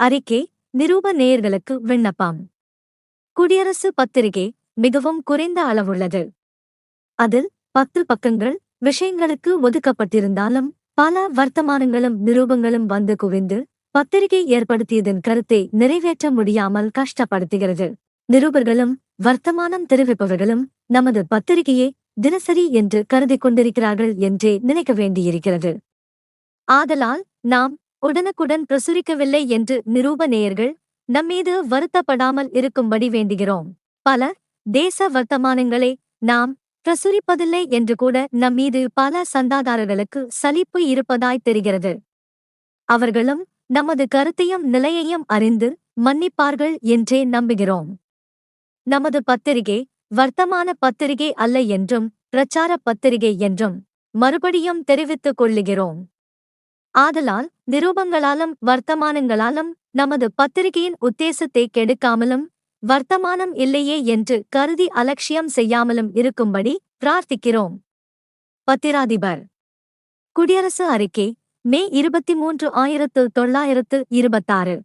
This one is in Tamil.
அறிக்கை நிரூப நேயர்களுக்கு விண்ணப்பம். குடியரசு பத்திரிகை மிகவும் குறைந்த அளவுள்ளது. அதில் பத்து பக்கங்கள் விஷயங்களுக்கு ஒதுக்கப்பட்டிருந்தாலும் பல வர்த்தமானங்களும் நிரூபங்களும் வந்து குவிந்து பத்திரிகை ஏற்படுத்தியதன் கருத்தை நிறைவேற்ற முடியாமல் கஷ்டப்படுத்துகிறது. நிருபர்களும் வர்த்தமானம் தெரிவிப்பவர்களும் நமது பத்திரிகையை தினசரி என்று கருதி கொண்டிருக்கிறார்கள் என்றே நினைக்க வேண்டியிருக்கிறது. ஆதலால் நாம் உடனுக்குடன் பிரசுரிக்கவில்லை என்று நிரூப நேயர்கள் நம்மீது வருத்தப்படாமல் இருக்கும்படி வேண்டுகிறோம். பல தேச வர்த்தமானங்களை நாம் பிரசுரிப்பதில்லை என்று கூட நம்மீது பல சந்தாதாரர்களுக்கு சலிப்பு இருப்பதாய் தெரிகிறது. அவர்களும் நமது கருத்தையும் நிலையையும் அறிந்து மன்னிப்பார்கள் என்றே நம்புகிறோம். நமது பத்திரிகை வர்த்தமான பத்திரிகை அல்ல என்றும் பிரச்சார பத்திரிகை என்றும் மறுபடியும் தெரிவித்துக் கொள்ளுகிறோம். ஆதலால் நிரூபங்களாலும் வர்த்தமானங்களாலும் நமது பத்திரிகையின் உத்தேசத்தை கெடுக்காமலும் வர்த்தமானம் இல்லையே என்று கருதி அலட்சியம் செய்யாமலும் இருக்கும்படி பிரார்த்திக்கிறோம். பத்திராதிபர்! குடியரசு அறிக்கை மே இருபத்தி மூன்று ஆயிரத்து தொள்ளாயிரத்து இருபத்தாறு.